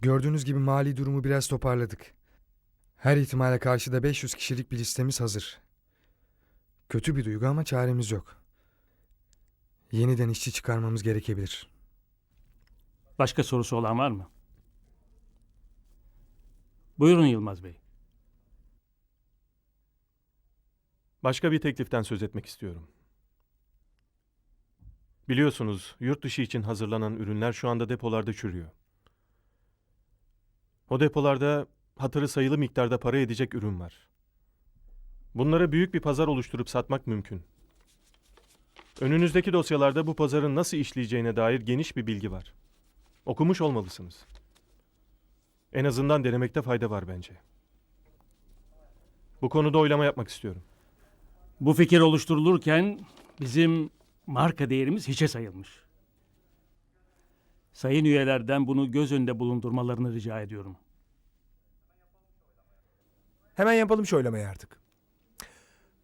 Gördüğünüz gibi mali durumu biraz toparladık. Her ihtimale karşı da 500 kişilik bir listemiz hazır. Kötü bir duygu ama çaremiz yok. Yeniden işçi çıkarmamız gerekebilir. Başka sorusu olan var mı? Buyurun Yılmaz Bey. Başka bir tekliften söz etmek istiyorum. Biliyorsunuz yurt dışı için hazırlanan ürünler şu anda depolarda çürüyor. O depolarda hatırı sayılı miktarda para edecek ürün var. Bunlara büyük bir pazar oluşturup satmak mümkün. Önünüzdeki dosyalarda bu pazarın nasıl işleyeceğine dair geniş bir bilgi var. Okumuş olmalısınız. En azından denemekte fayda var bence. Bu konuda oylama yapmak istiyorum. Bu fikir oluşturulurken bizim marka değerimiz hiçe sayılmış. Sayın üyelerden bunu göz önünde bulundurmalarını rica ediyorum. Hemen yapalım şu oylamayı artık.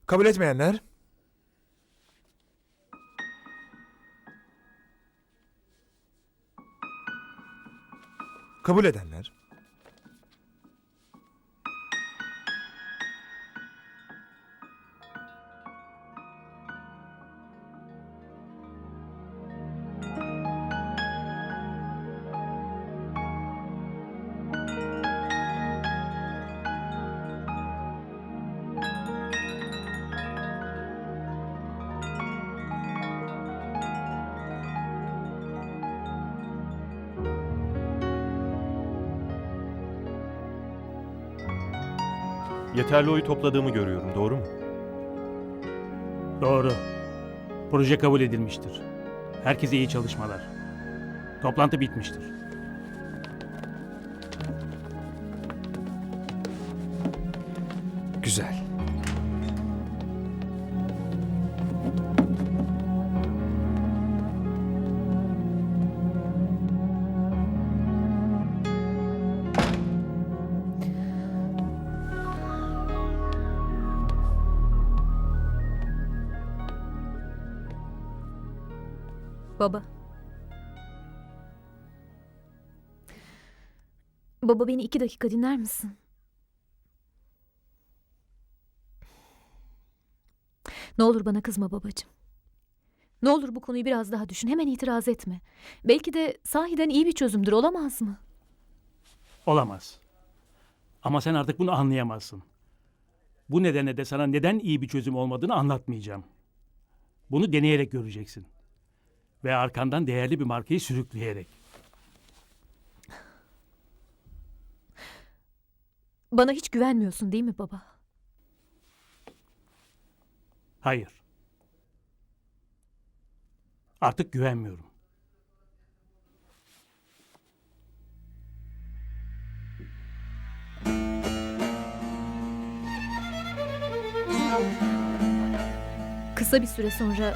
Kabul etmeyenler? Kabul edenler? Yeterli oyu topladığımı görüyorum, doğru mu? Doğru. Proje kabul edilmiştir. Herkese iyi çalışmalar. Toplantı bitmiştir. Güzel. Baba. Baba beni iki dakika dinler misin? Ne olur bana kızma babacığım. Ne olur bu konuyu biraz daha düşün. Hemen itiraz etme. Belki de sahiden iyi bir çözümdür olamaz mı? Olamaz. Ama sen artık bunu anlayamazsın. Bu nedenle de sana neden iyi bir çözüm olmadığını anlatmayacağım. Bunu deneyerek göreceksin. Ve arkandan değerli bir markayı sürükleyerek. Bana hiç güvenmiyorsun değil mi baba? Hayır. Artık güvenmiyorum. Kısa bir süre sonra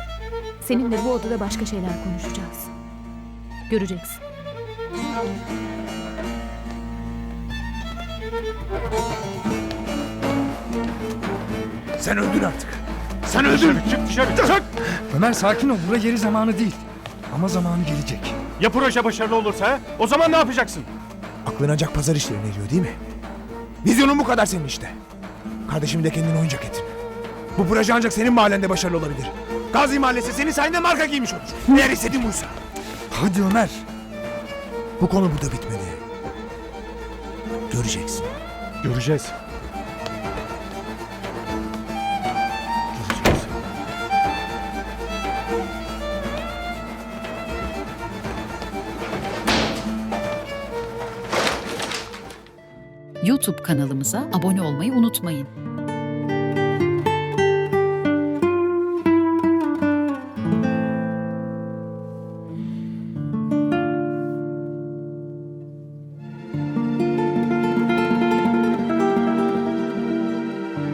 seninle bu odada başka şeyler konuşacağız. Göreceksin. Sen öldün artık. Sen öldün. Çık dışarı, çık! Ömer sakin ol. Bura yeri zamanı değil. Ama zamanı gelecek. Ya proje başarılı olursa ha? O zaman ne yapacaksın? Aklın ancak pazar işlerine eriyor değil mi? Vizyonun bu kadar senin işte. Kardeşimi de kendine oyuncak ettin. Bu proje ancak senin mahallende başarılı olabilir. Gazi Mahallesi senin sayende marka giymiş olur. Eğer istediğin buysa. Hadi Ömer. Bu konu burada bitmedi. Göreceksin. Göreceğiz. YouTube kanalımıza abone olmayı unutmayın.